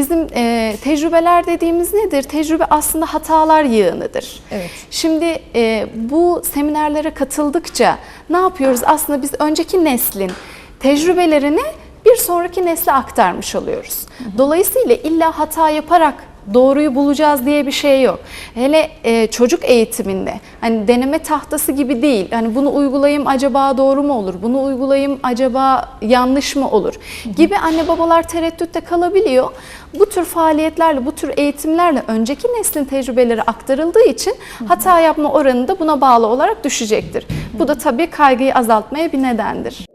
bizim e, tecrübeler dediğimiz nedir? Tecrübe aslında hatalar yığınıdır. Evet. Şimdi e, bu seminerlere katıldıkça ne yapıyoruz? Aslında biz önceki neslin tecrübelerini bir sonraki nesle aktarmış oluyoruz. Dolayısıyla illa hata yaparak doğruyu bulacağız diye bir şey yok. Hele e, çocuk eğitiminde hani deneme tahtası gibi değil. Hani bunu uygulayayım acaba doğru mu olur? Bunu uygulayayım acaba yanlış mı olur? Gibi anne babalar tereddütte kalabiliyor. Bu tür faaliyetlerle, bu tür eğitimlerle önceki neslin tecrübeleri aktarıldığı için hata yapma oranı da buna bağlı olarak düşecektir. Bu da tabii kaygıyı azaltmaya bir nedendir.